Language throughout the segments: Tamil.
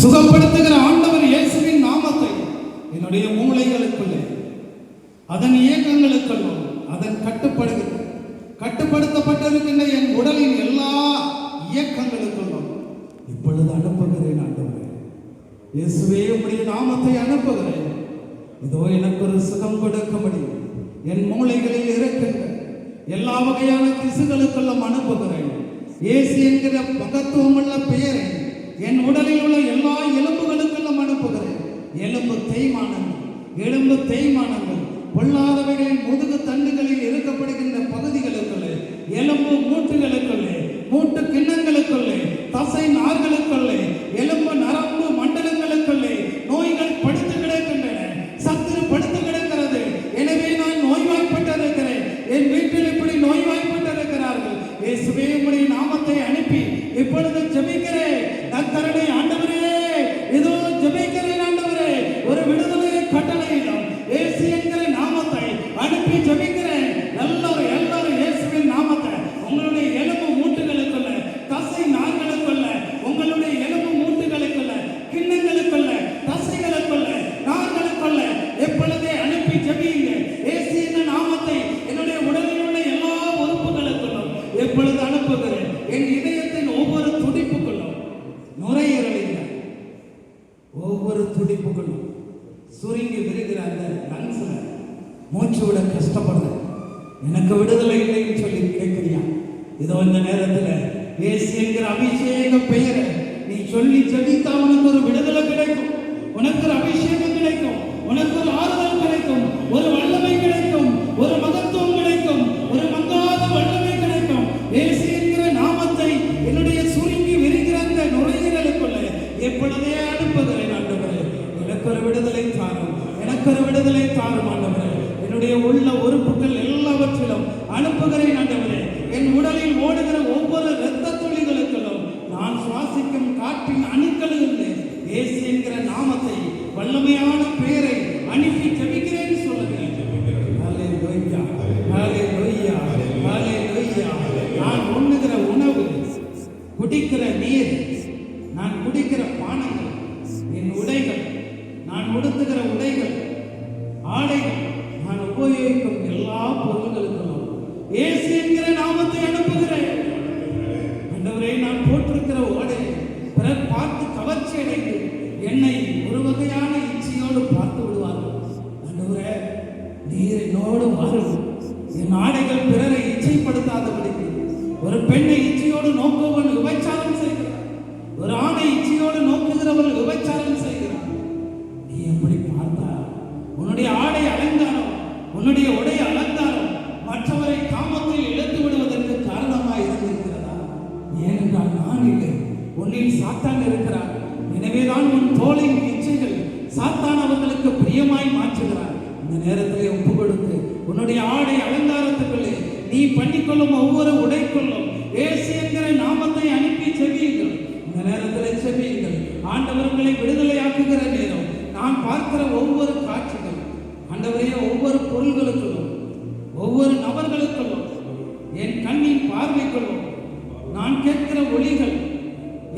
சுகப்படுத்துகிற ஆண்டவர் இயேசுவின் நாமத்தை என்னுடைய மூளைகளுக்குள்ளே அதன் இயக்கங்களுக்குள்ளும் அதன் கட்டுப்படுகிற கட்டுப்படுத்தப்பட்டிருக்கின்ற என் உடலின் எல்லா இயக்கங்களுக்குள்ளும் இப்பொழுது அனுப்புகிறேன் ஆண்டவரே. இயேசுவே உடைய நாமத்தை அனுப்புகிறேன். இதோ எனக்கு ஒரு சுகம் கொடுக்க முடியும் என் மூளைகளில் இருக்கின்ற எல்லா வகையான திசுகளுக்கெல்லாம் அனுப்புகிறேன். இயேசு என்கிற மகத்துவமுள்ள பெயரை என் உடலில் உள்ள எல்லா எலும்புகளுக்கும் அனுப்புகிறேன். எலும்பு தேய்மானங்கள் எலும்பு தேய்மானங்கள் பொல்லாதவைகளின் முதுகு தண்டுகளில் இருக்கப்படுகின்ற பகுதிகளுக்குள்ளே எலும்பு மூட்டுகளுக்குள்ளே மூட்டு கிண்ணங்களுக்குள்ளே தசை நார்களுக்குள்ளே எலும்பு நரம்பு மண்டலங்களுக்குள்ளே நோய்கள் படுத்து கிடக்கின்றன சத்துரு படுத்து கிடக்கிறது எனவே நான் நோய்வாய்ப்பட்டிருக்கிறேன் என் வீட்டில் இப்படி நோய்வாய்ப்பட்டிருக்கிறார்கள் இயேசுவே உம்முடைய நாமத்தை அனுப்பி இப்பொழுது ஜெபிக்கிறேன் நக்கரனை ஆண்டவரே இதோ ஜெபிக்கிறேன் ஆண்டவரே ஒரு விடுதலையை கட்டளையிடும் இயேசு என்கிற நாமத்தை அனுப்பி ஜெபிக்கிறேன் எல்லாரும் எல்லாரும் இயேசுவின் நாமத்தை உங்களுடைய எலும்பு மூட்டுகளுக்குள்ள தசை நார்களுக்குள்ள உங்களுடைய எலும்பு மூட்டுகளுக்குள்ள கிண்ணங்களுக்குள்ள தசைகளுக்குள்ள நார்களுக்குள்ள எப்பொழுதே அனுப்பி ஜெபியுங்க இயேசு என்ற நாமத்தை என்னுடைய உடலில் உள்ள எல்லா உறுப்புகளுக்குள்ளும் எப்பொழுது அனுப்புகிறேன் என் இதயத்தின் ஒவ்வொரு துடிப்புக்குள்ளும் நுரையீரலில் ஒவ்வொரு துடிப்புகளும் சுருங்கி விரிகிற அந்த லங்ஸ்ல மூச்சு விட கஷ்டப்படுறேன் எனக்கு விடுதலை இல்லைன்னு சொல்லி கேட்கிறியா இதோ இந்த நேரத்தில் இயேசு என்கிற அபிஷேக பெயரை நீ சொல்லி செவித்தா உனக்கு ஒரு விடுதலை கிடைக்கும். உனக்கு ஒரு அபிஷேகம் கிடைக்கும். உனக்கு ஒரு ஆறுதல் கிடைக்கும். ஒரு வல்லமை கிடைக்கும். ஒரு மகத்துவம் கிடைக்கும். ஒரு மங்காத வல்லமை கிடைக்கும். இயேசு என்கிற நாமத்தை என்னுடைய சுருங்கி விரிகிற அந்த நுரையீரலுக்குள்ளே எப்பொழுதே அனுப்புகிறேன் ஆண்டவரே. எனக்கு ஒரு விடுதலை தாரும். எனக்கு ஒரு விடுதலை தாரும் ஆண்டவரே. என்னுடைய உள்ள உறுப்புகள் எல்லாவற்றிலும் அனுப்புகிறேன் ஆண்டவரே. என் உடலில் ஓடுகிற ஒவ்வொரு இரத்த துளிகளுக்களும் நான் சுவாசிக்கும் காற்றின் அணுக்களிலிருந்து இயேசு என்கிற நாமத்தை வல்லமையான பெயரை அனுப்பி ஜெபிக்கிறேன்னு சொல்லுகிறேன். நான் உண்ணுகிற உணவு குடிக்கிற நீர் நான் குடிக்கிற பானங்கள் என் உடைகள் நான் உடுத்துகிற உடைகள் ஆடைகள் நான் உபயோகிக்கும் எல்லா பொருள்களுக்கும் இயேசு என்கிற பெண்ணை இச்சையோடு நோக்குவன் விபச்சாரம் செய்கிறான். ஒரு ஆணை இச்சையோடு நோக்குகிறவன் விபச்சாரம் செய்கிறார் நீ எப்படி பார்த்தா உன்னுடைய ஆடை அலங்காரம் உன்னுடைய உடை அலங்காரம் மற்றவரை காமத்தில் இழுத்து விடுவதற்கு காரணமாய் இருந்திருக்கிறதா? ஏனென்றால் நான் இல்லை. உன்னில் சாத்தான் இருக்கிறான். எனவேதான் உன் தோளின் இச்சைகள் சாத்தான் அவர்களுக்கு பிரியமாய் மாற்றுகிறான். இந்த நேரத்தில் ஒப்பு கொடுத்து உன்னுடைய ஆடை அலங்காரத்துக்குள்ளே நீ பண்ணிக்கொள்ளும் ஒவ்வொரு உடைக்குள்ளும் ஏசு என்கிற நாமத்தை அனுப்பி செவியுங்கள். இந்த நேரத்தில் செவியுங்கள். ஆண்டவர்களை விடுதலையாக்குகிற நேரம். நான் பார்க்கிற ஒவ்வொரு காட்சிகள் ஆண்டவரையே ஒவ்வொரு பொருள்களுக்குள்ளும் ஒவ்வொரு நபர்களுக்குள்ளும் என் கண்ணின் பார்வைக்குள்ளும் நான் கேட்கிற ஒளிகள்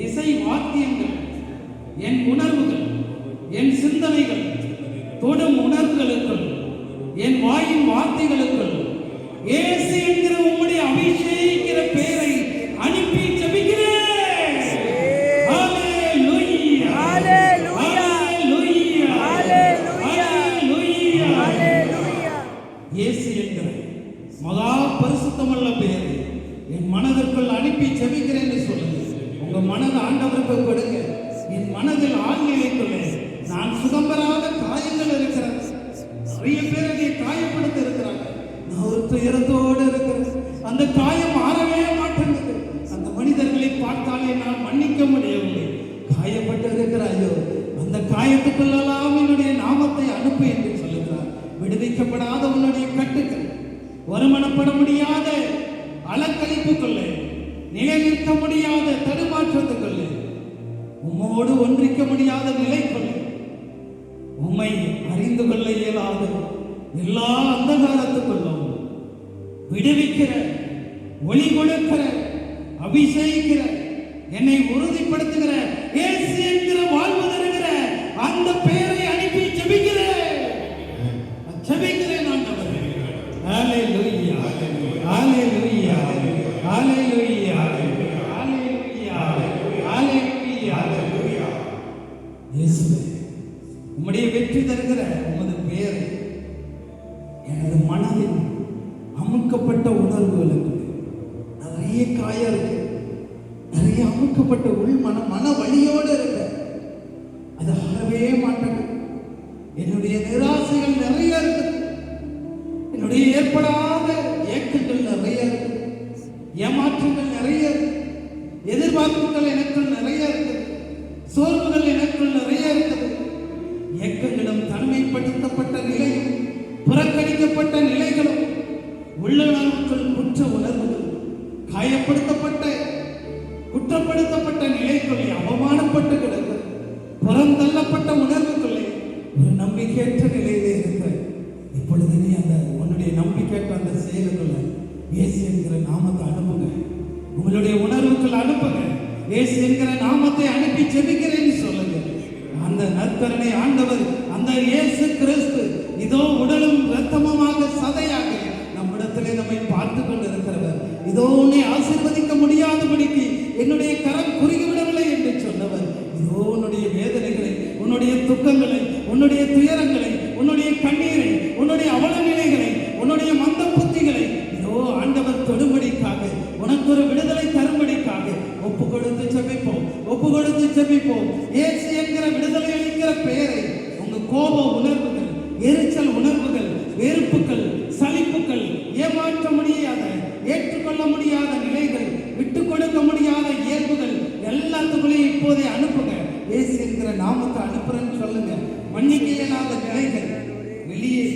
இசை வாத்தியங்கள் என் உணர்வுகள் என் சிந்தனைகள் தொடும் உணர்வுகளுக்குள் என் வாயின் வார்த்தைகளுக்குள் இயேசு என்கிற உம்முடைய அபிஷேகிக்கிற பெயரை மனதிற்குள் அனுப்பி ஜெபிக்கிறேன் என்று சொல்லுங்க உங்க மனதை ஆண்டவருக்கு கொடுங்க. என் மனதில் ஆழ்நிலைக்குள்ளே நான் சுகம் பெறாத காயங்கள் இருக்கிறேன். நிறைய பேர் என்னை காயப்படுத்த இருக்கிறாங்க. நான் ஒரு துயரத்தோடு இருக்கிறேன். அந்த காயம் ஆறவே மாட்டேங்குது. அந்த மனிதர்களை பார்த்தாலே நான் மன்னிக்க முடியவில்லை. காயப்பட்டு இருக்கிறாயோ அந்த காயத்துக்குள்ளெல்லாம் என்னுடைய நாமத்தை அனுப்பு என்று சொல்லுகிறார். விடுவிக்கப்படாத உன்னுடைய கட்டுக்கள். வருமானப்பட முடியாத அலக்கழிப்புக்குள்ளே. நிலைநிற்க முடியாத தடுமாற்றத்துக்குள்ளே உம்மோடு ஒன்றிக்க முடியாத நிலைக்குள்ளே உம்மை அறிந்து கொள்ள இயலாத எல்லா அந்தகாரத்துக்குள்ளும் விடுவிக்கிற ஒளி கொடுக்கிற அபிஷேகிக்கிற என்னை உறுதிப்படுத்துகிற அமுக்கப்பட்ட உள் மன மன வழியோடு இருக்க. அது ஆகவே மாட்டேங்குது என்னுடைய நிராசைகள் நிறைய இருக்கு. என்னுடைய ஏற்படாத ஏக்கங்கள் நிறைய இருக்கு. ஏமாற்றங்கள் நிறைய இருக்கு. எதிர்பார்ப்புகள் எனக்குள் நிறைய இருக்குது சோர்வுகள் எனக்குள் நிறைய இருக்குது ஏக்கங்களும் தனிமைப்படுத்தப்பட்ட நிலையும் புறக்கணிக்கப்பட்ட நிலைகளும் உள்ளுணர்வுக்குள் குற்ற உணர்வுகள் காயப்படுத்தப்பட்ட இயேசு என்கிற நாமத்தை அனுப்புங்க. உங்களுடைய உணர்வுகள் அனுப்புங்க. இயேசு என்கிற நாமத்தை அனுப்பி ஜெபிக்கிறேன்னு சொல்லுங்க. அந்த நற்கரணை ஆண்டவர் அந்த இயேசு கிறிஸ்து இதோ உடலும் இரத்தமுமாக சதையாக நம்மிடத்திலே நம்மை பார்த்து கொண்டு இருக்கிறவர் இதோ உன்னை ஆசீர்வதிக்க முடியாதபடிக்கு என்னுடைய கரம் குறுகிவிடவில்லை என்று சொன்னவர். இதோ உன்னுடைய வேதனைகளை உன்னுடைய துக்கங்களை உன்னுடைய துயரங்களை உன்னுடைய கண்ணீரை உன்னுடைய அவல நிலைகளை உன்னுடைய மந்த புத்திகளை இதோ ஆண்டவர் தொடும்படிக்காக உனக்கு ஒரு விடுதலை தரும்படிக்காக ஒப்பு கொடுத்து செபிப்போம் ஒப்பு கொடுத்து ஜெபிப்போம். ஏசு என்கிற விடுதலை அளிக்கிற பெயரை உங்க கோப உணர்வுகள் எரிச்சல் உணர்வுகள் வெறுப்புகள் சலிப்புகள் ஏமாற்ற முடியாத ஏற்றுக்கொள்ள முடியாத நிலைகள் விட்டு கொடுக்க முடியாத இயல்புகள் எல்லாத்துக்குள்ளேயும் இப்போதே அனுப்புங்க. ஏசு என்கிற நாமத்தை அனுப்புறேன்னு சொல்லுங்க. மன்னிக்க இயலாத நிலைகள் வெளியே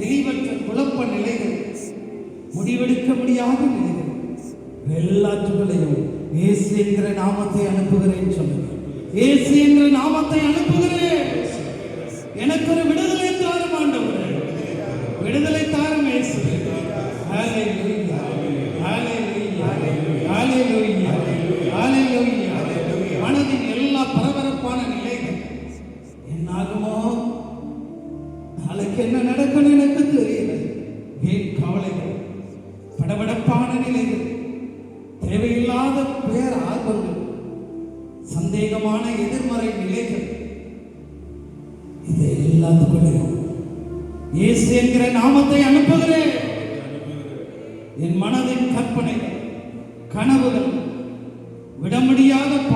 தெளிவற்ற குழப்ப நிலைகள் முடிவெடுக்க முடியாத நிலைகள் எல்லாத்துக்குள்ளையும் இயேசு என்கிற நாமத்தை அனுப்புகிறேன் சொல்லுங்க இயேசு என்கிற நாமத்தை அனுப்புகிறேன். எனக்கு ஒரு விடுதலை தாரும் ஆண்டவரே. விடுதலை தாரும் இயேசு. மனதின் எல்லா பரபரப்பான நிலைகள் என்னாகுமோ? நாளைக்கு என்ன நடக்கும்னு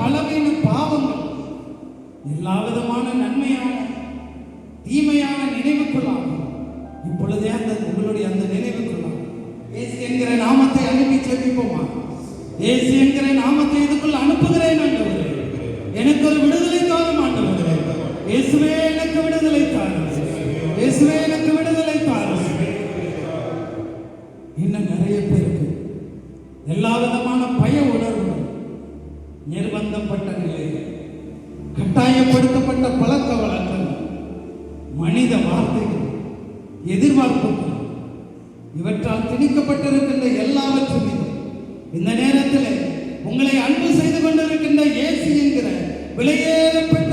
பலவீன பாவங்கள் எல்லா விதமான நன்மையான தீமையான நினைவுக்குள்ளாகும் இப்பொழுதே அந்த உங்களுடைய அந்த நினைவுக்குள்ளாகும் ஏசு என்கிற நாமத்தை அனுப்பி செபிப்போமா? ஏசு என்கிற நாமத்தை இதுக்குள் அனுப்புகிறேன் ஆண்டவரே. எனக்கு ஒரு விடுதலை தாரும் ஆண்டவரே. இயேசுவே எனக்கு விடுதலை தாரும். இயேசுவே எனக்கு விடுதலை தாரும். இன்னும் நிறைய பேருக்கு எல்லா விதமான பய உணர்வுகள் கட்டாயப்படுத்தப்பட்ட பழக்க வழக்கங்கள் மனித வார்த்தைகள் எதிர்பார்ப்புகள் இவற்றால் திணிக்கப்பட்டிருக்கின்ற எல்லாவற்றும் இந்த நேரத்தில் உங்களை அன்பு செய்து கொண்டிருக்கின்ற ஏசி என்கிற விலையேறப்பட்ட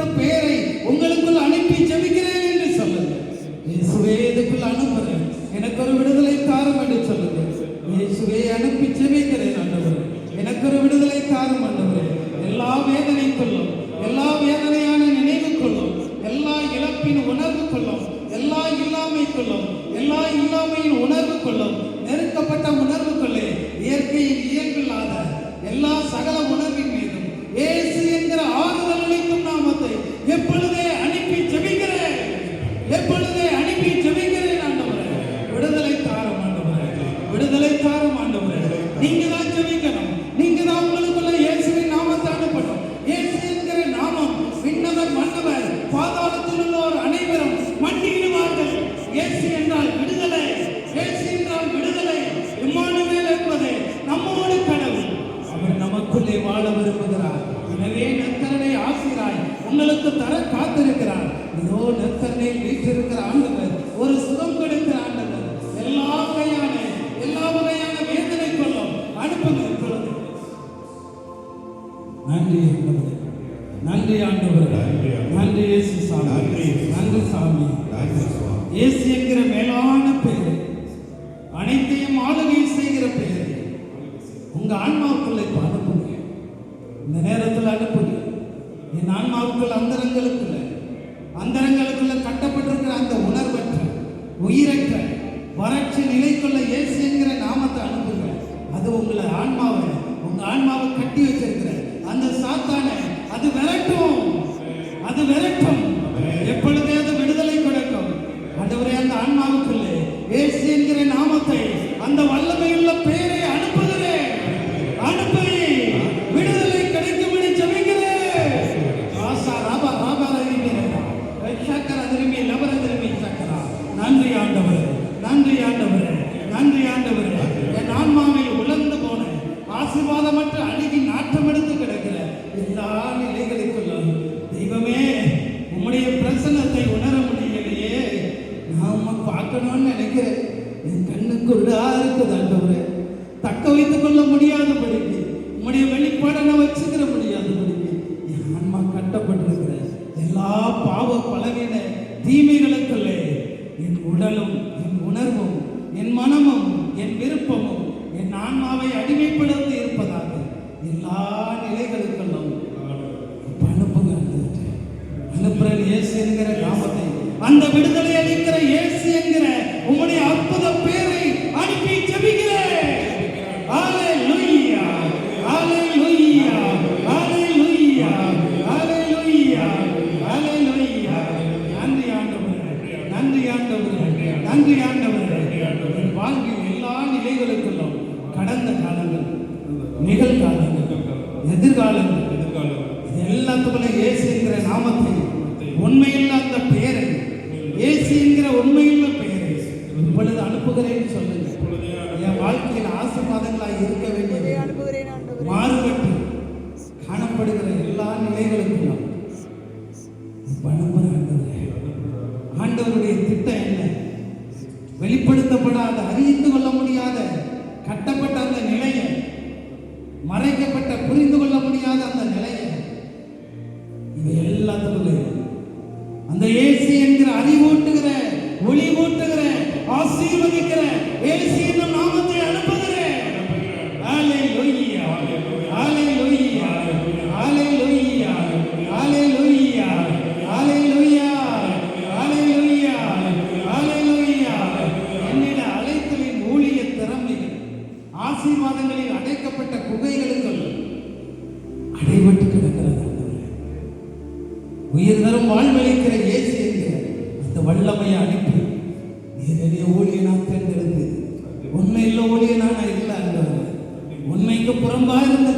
இயேசு என்கிற மேலான பெயர். அனைத்தையும் ஆளுகை செய்கிற பெயர். உங்க ஆன்மாவுக்குள்ள இப்ப அனுப்புங்க இந்த நேரத்தில் அனுப்புங்க. என் ஆன்மாவுக்குள் அந்தரங்களுக்குள்ள அந்தரங்களுக்குள்ள கட்டப்பட்டிருக்கிற அந்த உணர்வற்ற உயிரற்ற வறட்சி நிலைக்குள்ள இயேசு என்கிற நாமத்தை அனுப்புங்க. அது உங்களை ஆன்மாவை உங்க ஆன்மாவை கட்டி வச்சிருக்கிற அந்த சாத்தான அது விரட்டும். அது விரட்டும் எப்பொழுதே அது விடுதலை கொடுக்கும் ஆண்டவரே அந்த ஆன்மாவுக்குள்ளே இயேசு என்கிற நாமத்தை அந்த வல்லமையுள்ள பெயரை அனுப்புகிறேன் அனுப்பி விடுதலை கிடைக்கும்படி ஜெபிக்கிறேன் ஆசா ராபா ராபா ரவிமீரா சக்கர திரும்பி லபர திரும்பி சக்கரா நன்றி ஆண்டவரே நன்றி ஆண்டவரே நன்றி ஆண்டவரே என் ஆன்மாவில் உழந்து போன ஆசீர்வாதமற்ற அழுகி நாட்டம் எடுத்து கிடக்கிற எல்லா நிலைகளுக்குள்ளும் தெய்வமே உம்முடைய பிரசன்னத்தை உணர முடியலையே. நாம பார்க்கணும்னு நினைக்கிறேன். என் கண்ணுக்கு விடா இருக்குது ஆண்டவரே. தக்க வைத்துக் கொள்ள முடியாதபடிக்கு உம்முடைய வெளிப்பாடை நான் வச்சுக்கிற முடியாதபடிக்கு என் ஆன்மா கட்டப்பட்டிருக்கிற எல்லா பாவ பலவீன தீமைகளுக்குள்ளே என் உடலும் என் உணர்வும் என் மனமும் என் விருப்பமும் என் ஆன்மாவை அடிமைப்படுத்தி எல்லா நிலைகளுக்குள்ளும் இப்ப அனுப்புங்க. அனுப்புற இயேசு என்கிற நாமத்தை அந்த விடுதலை அளிக்கிற இயேசு என்கிற ஆசீர்வாதங்களாய் இருக்க ஆண்டவரே மாறுபட்டு காணப்படுகிற எல்லா நிலைகளுக்கும் ஆண்டவரே. ஆண்டவருடைய திட்டம் என்ன? வெளிப்படுத்தப்படாத அறிந்து கொள்ள முடியாத கட்டப்பட்ட அந்த நிலையை மறைக்கப்பட்ட புரிந்து கொள்ள முடியாத அந்த நிலையை உயிர் தரும் வாழ்வளிக்கிற இயேசு என்கிற அந்த வல்லமையை அனுப்பி நேரடிய என்னைய ஊழியனா தேர்ந்தெடுத்து உண்மையில் ஊழியனா நான் இல்லை உண்மைக்கு புறம்பாக இருந்த